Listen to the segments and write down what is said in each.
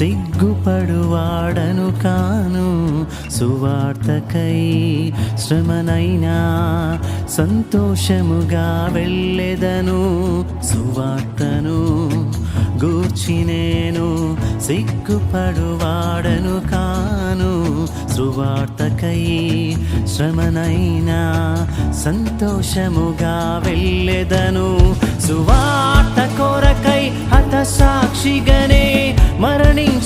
సిగ్గుపడువాడను కాను సువార్తకై శ్రమనైనా సంతోషముగా వెళ్ళెదను. సువార్తను గూర్చి నేను సిగ్గుపడువాడను కాను సువార్తకై శ్రమనైనా సంతోషముగా వెళ్ళెదను. సువార్త కొరకై హత సాక్షిగనే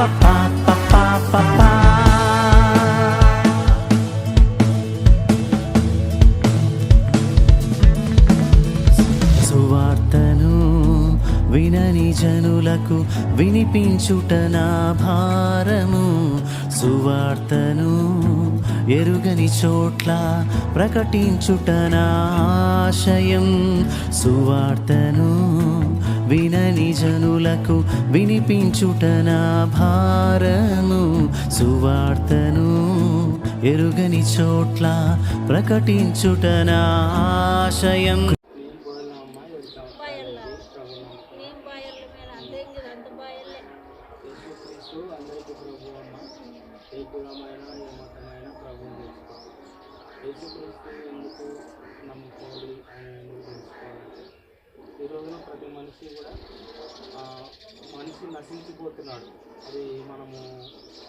సువార్తను వినని జనులకు వినిపించుట నా భారము. సువార్తను ఎరుగని చోట్ల ప్రకటించుట నా ఆశయం. సువార్తను వినని జనులకు వినిపించుట నా భారము సువార్తను ఎరుగని చోట్ల ప్రకటించుట నా ఆశయం. ఏ కులమైన ఏ మతమైన ప్రభువు తెలుసుకో యేసుక్రీస్తు ఎందుకు నమ్ముకోవాలి ఆయన ఎందుకు తెలుసుకోవాలంటే ఈ రోజున ప్రతి మనిషి కూడా మనిషి నశించిపోతున్నాడు. అది మనము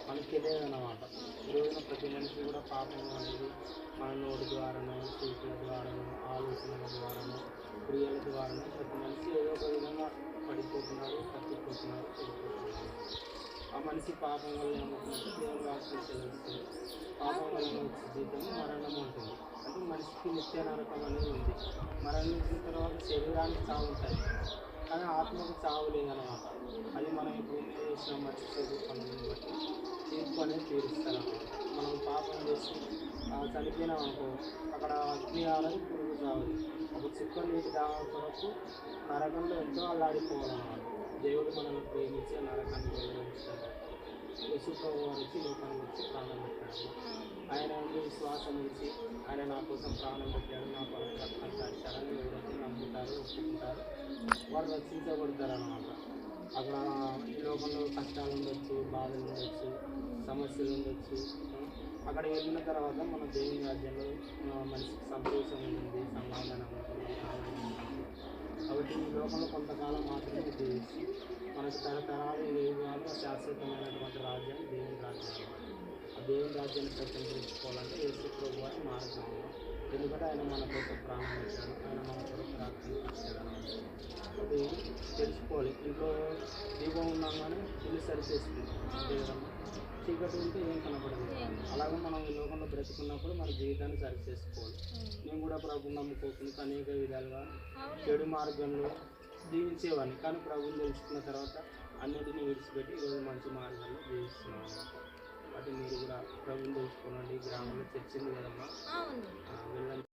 మనకి తెలియదన్నమాట ఈ రోజున ప్రతి మనిషి కూడా పాపం అనేది మన నోటి ద్వారానో చూపుల ద్వారానో ఆలోచనల ద్వారానో క్రియల ద్వారానో ప్రతి మనిషి ఏదో ఒక విధంగా పడిపోతున్నారు తప్పిపోతున్నారు మనిషి పాపం వల్ల ఏమవుతుందంటే దేవుడు వాక్యం తెలుస్తుంది పాపం వల్ల వచ్చే జీతం మరణం ఉంటుంది. అంటే మనిషికి నిత్య నరకం అనేది ఉంది. మరణించిన తర్వాత శరీరానికి చావు ఉంటుంది. కానీ ఆత్మకు చావు లేదనమాట అది మనం ఈ భూమి చేసిన మంచి చెడు బట్టి తీర్పు అనేది తీరుస్తారనమాట మనం పాపం చేసి చనిపోయినాం అనుకో అక్కడ అగ్ని పురుగు చావు ఒక చుక్క నీటి దాహం కొరకు నరకంలో ఎంతో అల్లాడిపోవాలన్నమాట. దేవుడు మనల్ని ప్రేమించి ఆ నరకాన్ని వెళ్ళిస్తాడు యేసు ప్రభు వారు వచ్చి లోకానికి వచ్చి ప్రాణం పెట్టాడు. ఆయన ఉంది విశ్వాసం ఉంచి ఆయన నా కోసం ప్రాణం పెట్టాడు నా కొరకు కష్టం కాచాడని ఎవరైతే నమ్ముతారు ఒప్పుకుంటారు వారు రక్షించబడతారు అనమాట అక్కడ ఈ లోకంలో కష్టాలు ఉండొచ్చు బాధలు ఉండొచ్చు సమస్యలు ఉండొచ్చు అక్కడ వెళ్ళిన తర్వాత మన దేవుని రాజ్యంలో మనిషికి సంతోషం ఉంటుంది సమాధానం ఉంటుంది కాబట్టి ఈ లోకంలో కొంతకాలం మాత్రమే జీవిస్తూ మనకు తరతరాలు యుగాలు శాశ్వతమైనటువంటి రాజ్యం దేవుని రాజ్యం ఆ దేవుని రాజ్యాన్ని ప్రశంసించుకోవాలంటే యేసు ప్రభు వారి మార్గం ఎందుకంటే ఆయన మన కోసం ప్రాణం ఇచ్చాడు ఆయన మన కొరకు రాజ్యం అది తెలుసుకోవాలి. ఇంట్లో దీపం ఉన్నామని ఇల్లు సరిచేస్తుంది అంతే చీకటి ఉంటే ఏం కనపడదు. అలాగే మనం ఈ లోకంలో బ్రతుకున్నప్పుడు మన జీవితాన్ని సరి చేసుకోవాలి నేను కూడా ప్రభు నమ్ముకోకుండా అనేక విధాలుగా చెడు మార్గంలో జీవించేవాడిని. కానీ ప్రభుని తెలుసుకున్న తర్వాత అన్నిటిని విడిచిపెట్టి ఈరోజు మంచి మార్గంలో జీవిస్తున్నాను కాబట్టి మీరు కూడా ప్రభుని తెలుసుకోనండి గ్రామంలో చర్చింది కదమ్మా. వెళ్ళండి.